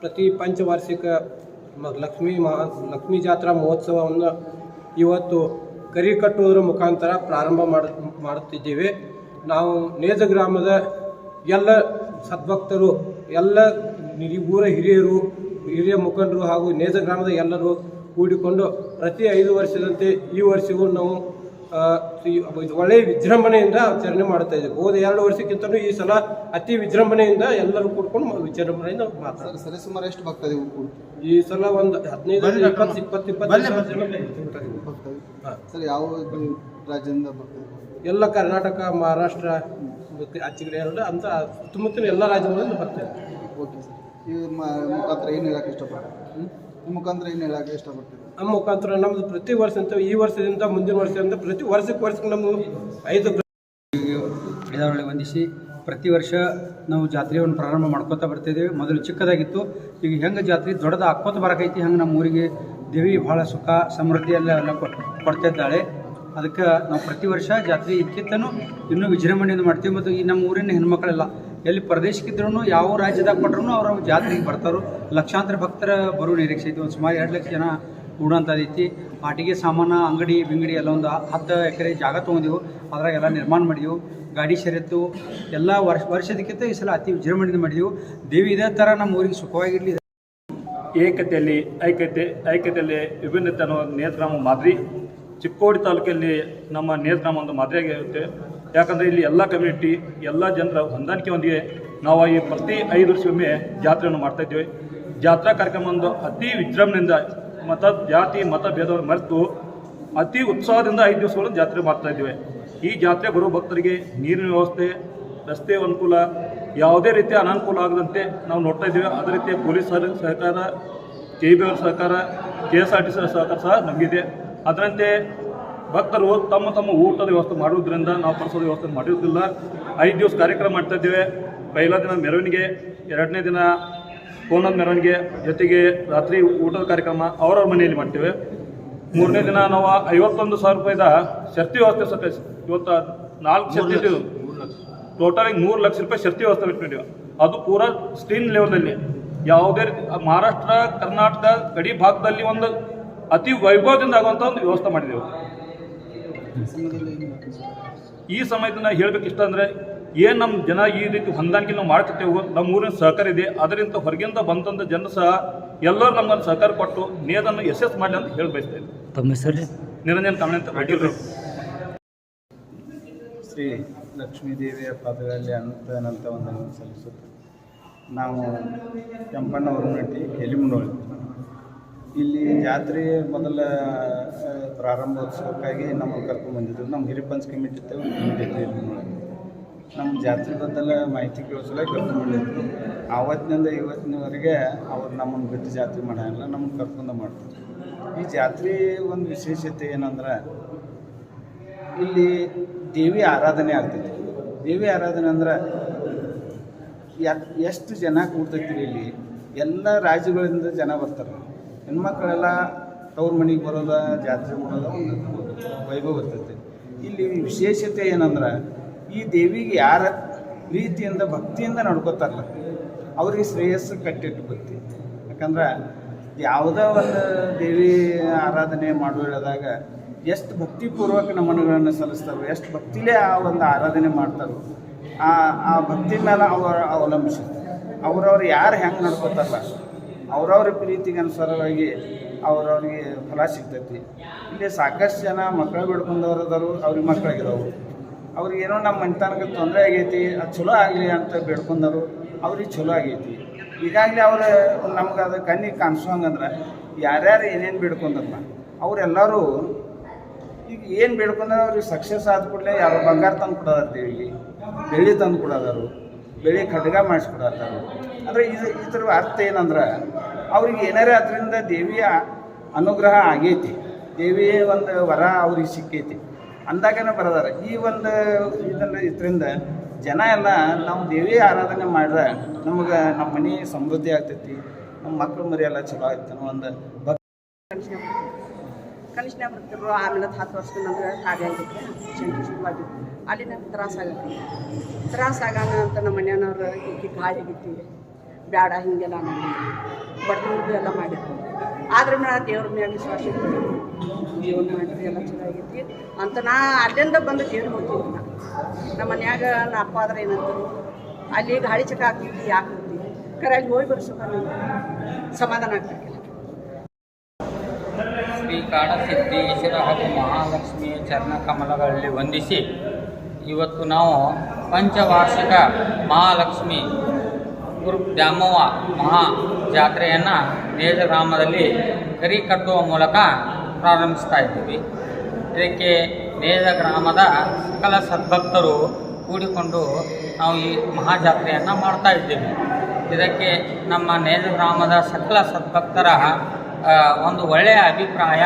ಪ್ರತಿ ಪಂಚವಾರ್ಷಿಕ ಲಕ್ಷ್ಮೀ ಮಹಾ, ಲಕ್ಷ್ಮೀ ಜಾತ್ರಾ ಮಹೋತ್ಸವವನ್ನು ಇವತ್ತು ಕರಿ ಕಟ್ಟುವುದರ ಮುಖಾಂತರ ಪ್ರಾರಂಭ ಮಾಡ, ಮಾಡುತ್ತಿದ್ದೇವೆ. ನಾವು ನೇಜ ಗ್ರಾಮದ ಎಲ್ಲ ಸದ್ಭಕ್ತರು, ಎಲ್ಲ ಊರ ಹಿರಿಯರು, ಹಿರಿಯ ಮುಖಂಡರು ಹಾಗೂ ನೇಜ ಗ್ರಾಮದ ಎಲ್ಲರೂ ಕೂಡಿಕೊಂಡು ಪ್ರತಿ ಐದು ವರ್ಷದಂತೆ ಈ ವರ್ಷವೂ ನಾವು ಇದು ಒಳ್ಳೆಯ ವಿಜೃಂಭಣೆಯಿಂದ ಆಚರಣೆ ಮಾಡ್ತಾ ಇದ್ದೀವಿ ಹೋದ ಎರಡು ವರ್ಷಕ್ಕಿಂತಲೂ ಈ ಸಲ ಅತಿ ವಿಜೃಂಭಣೆಯಿಂದ ಎಲ್ಲರೂ ಕೂಡ್ಕೊಂಡು ವಿಜೃಂಭಣೆಯಿಂದ ಮಾತಾಡ್ತಾರೆ. ಸರಿ ಸುಮಾರು ಎಷ್ಟು ಬರ್ತದೆ ಈ ಸಲ ಒಂದು ಹದಿನೈದು ಇಪ್ಪತ್ತು ಇಪ್ಪತ್ತು. ಸರ್ ಯಾವ ರಾಜ್ಯದಿಂದ ಎಲ್ಲ ಕರ್ನಾಟಕ ಮಹಾರಾಷ್ಟ್ರ ಮತ್ತು ಆಚೆಗಡೆ ಎರಡು ಅಂತ ಸುತ್ತಮುತ್ತಲಿನ ಎಲ್ಲ ರಾಜ್ಯಗಳಿಂದ ಬರ್ತಾರೆ ಓಕೆ ಸರ್. ಈ ಮ- ಮುಖಾಂತರ ಏನು ಹೇಳಕ್ಕೆ ಇಷ್ಟಪಡ್ತಾರೆ? ಮುಖಾಂತರ ಏನು ಹೇಳಕ್ಕೆ ಇಷ್ಟಪಡ್ತೀವಿ ನಮ್ಮ ಮುಖಾಂತರ ನಮ್ದು ಪ್ರತಿ ವರ್ಷ ಅಂತ ಈ ವರ್ಷದಿಂದ ಮುಂದಿನ ವರ್ಷದಿಂದ ಪ್ರತಿ ವರ್ಷಕ್ಕೆ ವರ್ಷಕ್ಕೆ ನಮ್ಮ ಐದು ಗಿಡವಳ್ಳಿ ವಂದಿಸಿ ಪ್ರತಿ ವರ್ಷ ನಾವು ಜಾತ್ರೆಯನ್ನು ಪ್ರಾರಂಭ ಮಾಡ್ಕೋತಾ ಬರ್ತಿದ್ದೇವೆ. ಮೊದಲು ಚಿಕ್ಕದಾಗಿತ್ತು ಈಗ ಹೆಂಗೆ ಜಾತ್ರೆ ದೊಡ್ಡದು ಹಾಕ್ಕೋತ ಬರಕೈತಿ ಹಂಗೆ ನಮ್ಮ ಊರಿಗೆ ದೇವಿ ಭಾಳ ಸುಖ ಸಮೃದ್ಧಿ ಎಲ್ಲ ಎಲ್ಲ ಕೊ- ಕೊಡ್ತಾ ಇದ್ದಾಳೆ ಅದಕ್ಕೆ ನಾವು ಪ್ರತಿ ವರ್ಷ ಜಾತ್ರೆ ಇದಕ್ಕಿಂತನೂ ಇನ್ನೂ ವಿಜೃಂಭಣೆಯಿಂದ ಮಾಡ್ತೀವಿ. ಮತ್ತು ಈ ನಮ್ಮ ಊರಿನ ಹೆಣ್ಮಕ್ಳೆಲ್ಲ ಎಲ್ಲಿ ಪ್ರದೇಶಕ್ಕಿದ್ರೂ ಯಾವ ರಾಜ್ಯದಾಗ ಕೊಟ್ಟರು ಅವ್ರು ಜಾತ್ರೆಗೆ ಬರ್ತಾರೋ. ಲಕ್ಷಾಂತರ ಭಕ್ತರ ಬರೋ ನಿರೀಕ್ಷೆ ಐತಿ ಒಂದು ಸುಮಾರು ಎರಡು ಲಕ್ಷ ಜನ ಕೂಡುವಂಥದ್ದೈತಿ ಆಟಿಗೆ ಸಾಮಾನು, ಅಂಗಡಿ, ಬಿಂಗಡಿ ಎಲ್ಲ ಒಂದು ಹತ್ತು ಎಕರೆ ಜಾಗ ತೊಗೊಂಡಿವು. ಅದ್ರಾಗ ಎಲ್ಲ ನಿರ್ಮಾಣ ಮಾಡಿದೆವು ಗಾಡಿ ಶರ್ಯತ್ತು ಎಲ್ಲ ವರ್ಷ, ವರ್ಷದಕ್ಕಿಂತ ಈ ಸಲ ಅತಿ ವಿಜೃಂಭಣೆಯಿಂದ ಮಾಡಿದೆವು ದೇವಿ ಇದೇ ಥರ ನಮ್ಮ ಊರಿಗೆ ಸುಖವಾಗಿರಲಿ. ಏಕತೆಯಲ್ಲಿ, ಐಕ್ಯತೆ, ಐಕ್ಯತೆಯಲ್ಲಿ ವಿಭಿನ್ನತೆ ಅನ್ನೋ ನೇತ್ರಾಮ ಮಾದರಿ. ಚಿಕ್ಕೋಡಿ ತಾಲೂಕಲ್ಲಿ ನಮ್ಮ ನೇತ್ರಾಮ ಒಂದು ಮಾದರಿಯಾಗಿರುತ್ತೆ ಯಾಕಂದರೆ ಇಲ್ಲಿ ಎಲ್ಲ ಕಮ್ಯುನಿಟಿ ಎಲ್ಲ ಜನರ ಹೊಂದಾಣಿಕೆಯೊಂದಿಗೆ ನಾವು ಈ ಪ್ರತಿ ಐದು ವರ್ಷಕ್ಕೊಮ್ಮೆ ಜಾತ್ರೆಯನ್ನು ಮಾಡ್ತಾ ಇದ್ದೇವೆ. ಜಾತ್ರಾ ಕಾರ್ಯಕ್ರಮ ಒಂದು ಅತಿ ವಿಜೃಂಭಣೆಯಿಂದ ಮತ, ಜಾತಿ, ಮತ ಭೇದವನ್ನು ಮರೆತು ಅತಿ ಉತ್ಸಾಹದಿಂದ ಐದು ದಿವಸಗಳು ಜಾತ್ರೆ ಮಾಡ್ತಾ ಇದ್ದೇವೆ. ಈ ಜಾತ್ರೆ ಬರುವ ಭಕ್ತರಿಗೆ ನೀರಿನ ವ್ಯವಸ್ಥೆ, ರಸ್ತೆ ಅನುಕೂಲ, ಯಾವುದೇ ರೀತಿ ಅನಾನುಕೂಲ ಆಗದಂತೆ ನಾವು ನೋಡ್ತಾ ಇದ್ದೇವೆ. ಅದೇ ರೀತಿ ಪೊಲೀಸರ ಸಹಕಾರ, ಕೆ ಬಿ ಸಹಕಾರ, ಕೆ ಎಸ್ ಆರ್ ಟಿ ಸಹಕಾರ ಸಹ ನಮಗಿದೆ. ಅದರಂತೆ ಭಕ್ತರು ತಮ್ಮ ತಮ್ಮ ಊಟದ ವ್ಯವಸ್ಥೆ ಮಾಡುವುದರಿಂದ ನಾವು ಪರಿಸರದ ವ್ಯವಸ್ಥೆ ಮಾಡಿರುವುದಿಲ್ಲ. ಐದು ದಿವಸ ಕಾರ್ಯಕ್ರಮ ಮಾಡ್ತಾ ಇದ್ದೇವೆ. ಪೈಲ ದಿನ ಮೆರವಣಿಗೆ ಎರಡನೇ ದಿನ ಕೋನದ ಮೆರವಣಿಗೆ ಜೊತೆಗೆ ರಾತ್ರಿ ಊಟದ ಕಾರ್ಯಕ್ರಮ ಅವರವ್ರ ಮನೆಯಲ್ಲಿ ಮಾಡ್ತೇವೆ. ಮೂರನೇ ದಿನ ನಾವು ಐವತ್ತೊಂದು ಸಾವಿರ ರೂಪಾಯಿದ ಶಕ್ತಿ ವ್ಯವಸ್ಥೆ ಸಹ ಇವತ್ತು ನಾಲ್ಕು ಶಕ್ತಿ ಟೋಟಲಿ ಟೋಟಲ್ ಮೂರು ಲಕ್ಷ ರೂಪಾಯಿ ಶಕ್ತಿ ವ್ಯವಸ್ಥೆ ಇಟ್ಕೊಂಡಿವೆ ಅದು ಪೂರಾ ಸ್ಕ್ರೀನ್ ಲೆವೆಲಲ್ಲಿ ಯಾವುದೇ ರೀತಿ ಮಹಾರಾಷ್ಟ್ರ ಕರ್ನಾಟಕ ಗಡಿ ಭಾಗದಲ್ಲಿ ಒಂದು ಅತಿ ವೈಭವದಿಂದ ಆಗುವಂಥ ಒಂದು ವ್ಯವಸ್ಥೆ ಮಾಡಿದೆವು ಸಮಯದಲ್ಲಿ ಏನು ಹೇಳಕ್ಕೆ ಇಷ್ಟಪಡ್ತೀವಿ? ಈ ಸಮಯದಿಂದ ಹೇಳ್ಬೇಕು ಇಷ್ಟ ಅಂದರೆ ಏನು ನಮ್ಮ ಜನ ಈ ರೀತಿ ಹೊಂದಾಣಿಕೆ ನಾವು ಮಾಡ್ತಿರ್ತೇವೆ ನಮ್ಮ ಊರಿನ ಸಹಕಾರ ಇದೆ ಅದರಿಂದ ಹೊರಗಿಂದ ಬಂದಂತ ಜನ ಸಹ ಎಲ್ಲರೂ ನಮ್ಮನ್ನು ಸಹಕಾರ ಕೊಟ್ಟು ನೇದನ್ನು ಯಶಸ್ಸು ಮಾಡಲಿ ಅಂತ ಹೇಳಿ ಬಯಸ್ತೇನೆ ತಮ್ಮ ಹೆಸರು ನಿರಂಜನ್ ಕಾಮಣಿ ಅಂತ ಪಾಟೀಲ್ ಶ್ರೀ ಲಕ್ಷ್ಮೀದೇವಿಯ ಪಾದಗಳಲ್ಲಿ ಅನಂತ ಒಂದನ್ನು ಸಲ್ಲಿಸುತ್ತೆ ನಾವು ಕೆಂಪಣ್ಣ ಹೊರನಟ್ಟಿ ಎಲಿಮುನೋಳಿ ಇಲ್ಲಿ ಜಾತ್ರೆ ಮೊದಲ ಪ್ರಾರಂಭೋತ್ಸವಕ್ಕಾಗಿ ನಮ್ಮನ್ನು ಕರ್ಕೊಂಡು ಬಂದಿದ್ರು. ನಮ್ಮ ಕಮಿಟಿ ಇತ್ತು ಒಂದು ಕಮಿಟಿ ಇತ್ತು ಎಲಿಮುನೊಳಗೆ ನಮ್ಮ ಜಾತ್ರೆ ಬದಲ ಮಾಹಿತಿ ಕೇಳಿಸಲ ಕರ್ಕೊಂಡು ಬಂದಿದ್ರು. ಆವತ್ತಿನಿಂದ ಇವತ್ತಿನವರೆಗೆ ಅವ್ರು ನಮ್ಮನ್ನು ಬಿಟ್ಟು ಜಾತ್ರೆ ಮಾಡೋಲ್ಲ ನಮ್ಮನ್ನು ಕರ್ಕೊಂಡು ಮಾಡ್ತಾರೆ. ಈ ಜಾತ್ರೆ ಒಂದು ವಿಶೇಷತೆ ಏನಂದ್ರೆ, ಇಲ್ಲಿ ದೇವಿ ಆರಾಧನೆ ಆಗ್ತೈತಿ. ದೇವಿ ಆರಾಧನೆ ಅಂದ್ರೆ ಎಷ್ಟು ಜನ ಕೂಡ್ತೈತಿ ಇಲ್ಲಿ? ಎಲ್ಲ ರಾಜ್ಯಗಳಿಂದ ಜನ ಬರ್ತಾರೆ. ಹೆಣ್ಮಕ್ಳೆಲ್ಲ ತವ್ರ ಮನೆಗೆ ಬರೋದ, ಜಾತ್ರೆ ಮಾಡೋದ ವೈಭವ ಇರ್ತೈತಿ. ಇಲ್ಲಿ ವಿಶೇಷತೆ ಏನಂದ್ರೆ, ಈ ದೇವಿಗೆ ಯಾರ ಪ್ರೀತಿಯಿಂದ, ಭಕ್ತಿಯಿಂದ ನಡ್ಕೋತಾರಲ್ಲ, ಅವ್ರಿಗೆ ಶ್ರೇಯಸ್ಸು ಕಟ್ಟಿಟ್ಟು ಭಕ್ತಿ ಯಾಕಂದ್ರೆ ಯಾವುದೋ ಒಂದು ದೇವಿ ಆರಾಧನೆ ಮಾಡುವಾಗ ಎಷ್ಟು ಭಕ್ತಿಪೂರ್ವಕ ನಮನಗಳನ್ನು ಸಲ್ಲಿಸ್ತಾರೋ, ಎಷ್ಟು ಭಕ್ತಿಲೇ ಆ ಒಂದು ಆರಾಧನೆ ಮಾಡ್ತಾರೋ, ಆ ಆ ಭಕ್ತಿ ಮೇಲೆ ಅವರ ಅವಲಂಬಿಸಿರ್ತಾರೆ ಅವ್ರವ್ರು ಯಾರು ಹೆಂಗೆ ನಡ್ಕೋತಾರಲ್ಲ ಅವ್ರವ್ರ ಪ್ರೀತಿಗೆ ಅನುಸಾರವಾಗಿ ಅವ್ರವ್ರಿಗೆ ಫಲ ಸಿಗ್ತೈತಿ. ಇಲ್ಲಿ ಸಾಕಷ್ಟು ಜನ ಮಕ್ಕಳು ಬಿಡ್ಕೊಂಡವ್ರು ಅದಾರು ಅವ್ರಿಗೆ ಮಕ್ಕಳಾಗಿದಾವು ಅವ್ರಿಗೆ ಏನೋ ನಮ್ಮ ಮನೆತನಕ್ಕೆ ತೊಂದರೆ ಆಗೈತಿ, ಅದು ಚಲೋ ಆಗಲಿ ಅಂತ ಬೇಡ್ಕೊಂಡರು ಅವ್ರಿಗೆ ಚಲೋ ಆಗೈತಿ. ಈಗಾಗಲೇ ಅವರು ನಮ್ಗೆ ಅದು ಕಣ್ಣಿಗೆ ಕಾಣಿಸೋಂಗಂದ್ರೆ ಯಾರ್ಯಾರು ಏನೇನು ಬೇಡ್ಕೊಂಡಲ್ಲ ಅವರೆಲ್ಲರೂ ಈಗ ಏನು ಬೇಡ್ಕೊಂಡ್ರೆ ಅವ್ರಿಗೆ ಸಕ್ಸಸ್ ಆದ ಕೂಡಲೇ ಯಾರೋ ಬಂಗಾರ ತಂದು ಕೊಡೋದಾರ ದೇವಿಗೆ ಬೆಳ್ಳಿ ತಂದು ಕೊಡೋದಾರು ಬೆಳ್ಳಿ ಖಡ್ಗ ಮಾಡಿಸ್ಕೊಡತ್ತಾರು ಅಂದರೆ ಇದು ಇದ್ರ ಅರ್ಥ ಏನಂದ್ರೆ, ಅವ್ರಿಗೆ ಏನಾರೇ ಅದರಿಂದ ದೇವಿಯ ಅನುಗ್ರಹ ಆಗೈತಿ. ದೇವಿಯ ಒಂದು ವರ ಅವ್ರಿಗೆ ಸಿಕ್ಕೈತಿ. ಅಂದಾಗನೇ ಬರೋದಾರ. ಈ ಒಂದು ಇದನ್ನು ಇದರಿಂದ ಜನ ಎಲ್ಲ ನಾವು ದೇವಿ ಆರಾಧನೆ ಮಾಡಿದ್ರೆ ನಮಗೆ ನಮ್ಮ ಮನೆ ಸಮೃದ್ಧಿ ಆಗ್ತೈತಿ, ನಮ್ಮ ಮಕ್ಕಳು ಮರಿ ಎಲ್ಲ ಚಲೋ ಆಗ್ತಾನೆ ಒಂದು ಕನಿಷ್ಠ ಬರ್ತಿದ್ರು ಆಮೇಲೆ ಹತ್ತು ವರ್ಷದ ನಂತರ ಶಂಕಿ ಶುರುವಾಗಿ. ಅಲ್ಲಿ ನಂಗೆ ತ್ರಾಸ ಆಗತ್ತೆ. ತ್ರಾಸ ಆಗಾನ ಅಂತ ನಮ್ಮ ಮನೆಯವ್ರು ಈಕೆ ಗಾಳಿ ಆಗಿತ್ತು ಬೇಡ ಹಿಂಗೆಲ್ಲ ಮಾಡಿ. ಬಡವ್ರಿಗೂ ಎಲ್ಲ ಮಾಡಿದ್ರು ಆದ್ರೆ ನಾ ದೇವ್ರ ಮೇಲೆ ವಿಶ್ವಾಸ ದೇವ್ರು ಮಾಡಿದ್ರೆ ಎಲ್ಲ ಚೆನ್ನಾಗೈತಿ ಅಂತ ನಾ ಅಲ್ಲಿಂದ ಬಂದು ಜೇನು ಹೋಗ್ತೀನಿ. ನಾ ನಮ್ಮ ಮನ್ಯಾಗ ನಾ ಅಪ್ಪ ಆದ್ರೆ ಏನಂತರು? ಅಲ್ಲಿ ಗಾಳಿ ಚಕ ಹಾಕ್ತಿದ್ವಿ, ಯಾಕೆ ಹೋಗ್ತೀವಿ ಕರೆ ಅಲ್ಲಿ ಹೋಗಿ ಬರ್ಸೋಕೆ ಸಮಾಧಾನ ಆಗ್ತಿಲ್ಲ ಶ್ರೀ ಕಾಡಸಿದ್ದೇಶ್ವರ ಹಾಗೂ ಮಹಾಲಕ್ಷ್ಮಿಯ ಚರಣಕಮಲಗಳಲ್ಲಿ ವಂದಿಸಿ ಇವತ್ತು ನಾವು ಪಂಚವಾರ್ಷಿಕ ಮಹಾಲಕ್ಷ್ಮಿ ಗುರು ದ್ಯಾಮವ್ವ ಮಹಾ ಜಾತ್ರೆಯನ್ನು ನೇಜ ಗ್ರಾಮದಲ್ಲಿ ಕರಿ ಕಟ್ಟುವ ಮೂಲಕ ಪ್ರಾರಂಭಿಸ್ತಾ ಇದ್ದೀವಿ. ಇದಕ್ಕೆ ನೇಜ ಗ್ರಾಮದ ಸಕಲ ಸದ್ಭಕ್ತರು ಕೂಡಿಕೊಂಡು ನಾವು ಈ ಮಹಾ ಜಾತ್ರೆಯನ್ನು ಮಾಡ್ತಾ ಇದ್ದೇವೆ. ಇದಕ್ಕೆ ನಮ್ಮ ನೇಜ ಗ್ರಾಮದ ಸಕಲ ಸದ್ಭಕ್ತರ ಒಂದು ಒಳ್ಳೆಯ ಅಭಿಪ್ರಾಯ